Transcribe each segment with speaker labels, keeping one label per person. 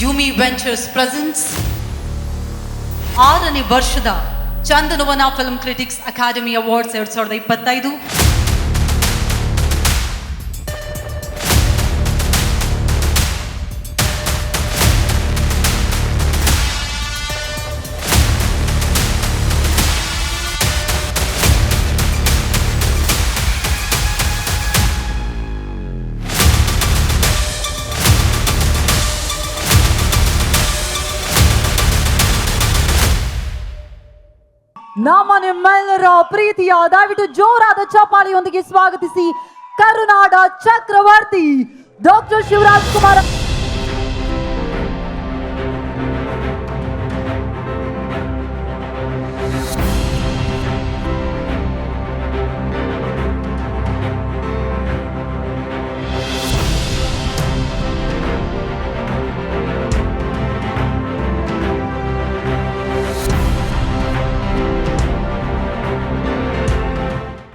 Speaker 1: ಯುಮಿ ventures presents ಆರನೇ ವರ್ಷದ Chandanavana film critics academy awards ಎರಡ್ ಸಾವಿರದ ಇಪ್ಪತ್ತೈದು.
Speaker 2: ನಮ್ಮ ನಿಮ್ಮೆಲ್ಲರ ಪ್ರೀತಿಯ ದಯವಿಟ್ಟು ಜೋರಾದ ಚಪ್ಪಾಳಿಯೊಂದಿಗೆ ಸ್ವಾಗತಿಸಿ ಕರುನಾಡ ಚಕ್ರವರ್ತಿ ಡಾಕ್ಟರ್ ಶಿವರಾಜ್ ಕುಮಾರ್.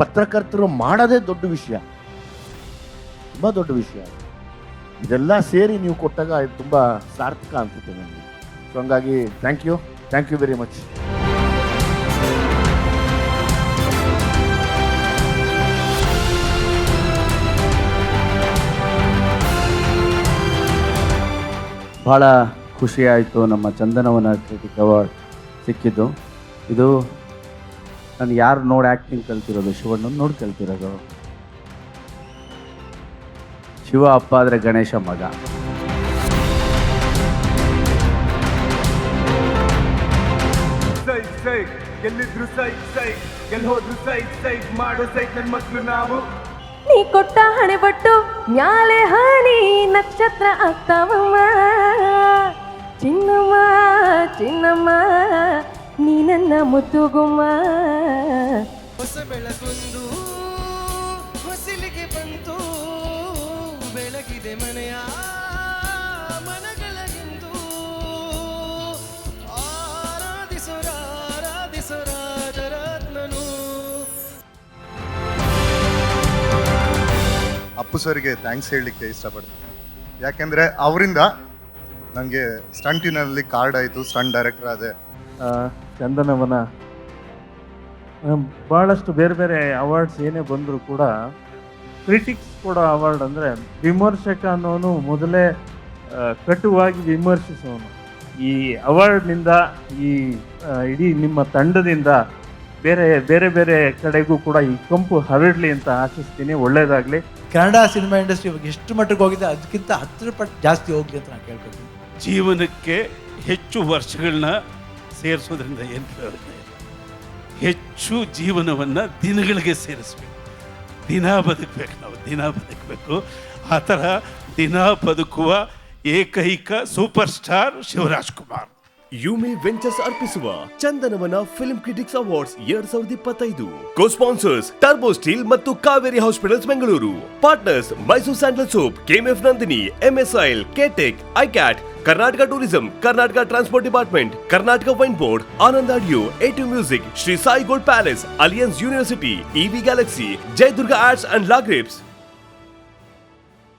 Speaker 3: ಪತ್ರಕರ್ತರು ಮಾಡೋದೇ ದೊಡ್ಡ ವಿಷಯ. ತುಂಬ ದೊಡ್ಡ ವಿಷಯ. ಇದೆಲ್ಲ ಸೇರಿ ನೀವು ಕೊಟ್ಟಾಗ ಇದು ತುಂಬ ಸಾರ್ಥಕ ಅನ್ಸುತ್ತೆ ನನಗೆ ಸೊ ಹಂಗಾಗಿ thank you thank you very much
Speaker 4: ಭಾಳ ಖುಷಿಯಾಯಿತು. ನಮ್ಮ ಚಂದನವನ ಕ್ರಿಟಿಕ್ ಅವಾರ್ಡ್ ಸಿಕ್ಕಿದ್ದು. ಇದು ನಾನು ಯಾರು ನೋಡಿ ಆ್ಯಕ್ಟಿಂಗ್ ಕಲ್ತಿರೋದು? ಶಿವಣ್ಣ ನೋಡಿ ಕಲ್ತಿರೋದು. ಶಿವ ಅಪ್ಪ ಆದರೆ ಗಣೇಶ ಮಗ.
Speaker 5: ಎಲ್ಲಿದ್ರು ಸೈಕ್ ಸೈಕ್ ಎಲ್ಲಿ ಹೋದ್ರು ಸೈಕ್ ಸೈಕ್ ಮಾಡೋ ಸೈಕ್ ನನ್ ಮಕ್ಳು ನಾವು.
Speaker 6: ನೀ ಕೊಟ್ಟ ಹಣೆ ಬಟ್ಟು ಮ್ಯಾಲೆ ಹನಿ ನಕ್ಷತ್ರ ಆಗ್ತಾವಮ್ಮ ಚಿನ್ನಮ್ಮ ಚಿನ್ನಮ್ಮ ನೀ ನನ್ನ ಮುತ್ತುಗುಮ್ಮ.
Speaker 7: ಹೊಸ ಬೆಳಕೊಂದು ಹೊಸಿಲಿಗೆ ಬಂತು. ಬೆಳಗಿದೆ ಮನೆಯ ಮನಗಳಗೆಂದು ಆರಾಧಿಸೋರ
Speaker 8: ಅಪ್ಪು ಸರ್ಗೆ ಥ್ಯಾಂಕ್ಸ್ ಹೇಳಲಿಕ್ಕೆ ಇಷ್ಟಪಡ್ತೀನಿ. ಯಾಕೆಂದರೆ ಅವರಿಂದ ನನಗೆ ಸ್ಟಂಟಿನಲ್ಲಿ ಕಾರ್ಡ್ ಆಯಿತು ಸ್ಟಂಟ್ ಡೈರೆಕ್ಟರ್ ಆದೆ.
Speaker 9: ಆ, ಚಂದನವನ ಭಾಳಷ್ಟು ಬೇರೆ ಬೇರೆ ಅವಾರ್ಡ್ಸ್ ಏನೇ ಬಂದರೂ ಕೂಡ ಕ್ರಿಟಿಕ್ಸ್ ಕೊಡೋ ಅವಾರ್ಡ್ ಅಂದರೆ ವಿಮರ್ಶಕ ಅನ್ನೋನು ಮೊದಲೇ ಕಟುವಾಗಿ ವಿಮರ್ಶಿಸೋನು ಈ ಅವಾರ್ಡ್ನಿಂದ ಈ ಇಡೀ ನಿಮ್ಮ ತಂಡದಿಂದ ಬೇರೆ ಬೇರೆ ಬೇರೆ ಕಡೆಗೂ ಕೂಡ ಈ ಕಂಪು ಹರಡಲಿ ಅಂತ ಆಶಿಸ್ತೀನಿ. ಒಳ್ಳೇದಾಗಲಿ.
Speaker 10: ಕನ್ನಡ ಸಿನಿಮಾ ಇಂಡಸ್ಟ್ರಿ ಇವಾಗ ಎಷ್ಟು ಮಟ್ಟಿಗೆ ಹೋಗಿದೆ ಅದಕ್ಕಿಂತ ಹತ್ತು ಪಟ್ಟು ಜಾಸ್ತಿ ಹೋಗ್ಲಿ ಅಂತ ನಾನು ಕೇಳ್ಕೊತೀನಿ.
Speaker 11: ಜೀವನಕ್ಕೆ ಹೆಚ್ಚು ವರ್ಷಗಳನ್ನ ಸೇರಿಸೋದ್ರಿಂದ ಏನು ಪ್ರಯೋಜನ ಇಲ್ಲ. ಹೆಚ್ಚು ಜೀವನವನ್ನು ದಿನಗಳಿಗೆ ಸೇರಿಸ್ಬೇಕು. ದಿನ ಬದುಕಬೇಕು ನಾವು, ದಿನ ಬದುಕಬೇಕು. ಆ ಥರ ದಿನ ಬದುಕುವ ಏಕೈಕ super star Shivaraj Kumar.
Speaker 5: Yumi ventures ಅರ್ಪಿಸುವ ಚಂದನವನ ಫಿಲ್ಮ್ ಕ್ರಿಟಿಕ್ಸ್ ಅವಾರ್ಡ್ಸ್ ಎರಡ್ ಸಾವಿರದ ಇಪ್ಪತ್ತೈದು. ಕೋ ಸ್ಪಾನ್ಸರ್ಸ್ ಟರ್ಬೋ ಸ್ಟೀಲ್ ಮತ್ತು Kaveri hospitals Bengaluru partners Mysore sandal soap KMF Nandini MS oil KTech iCAT Karnataka tourism Karnataka transport department Karnataka wine board Anand audio to music Shri Sai gold palace Alliance university EV galaxy Jayadurga arts and La Grapes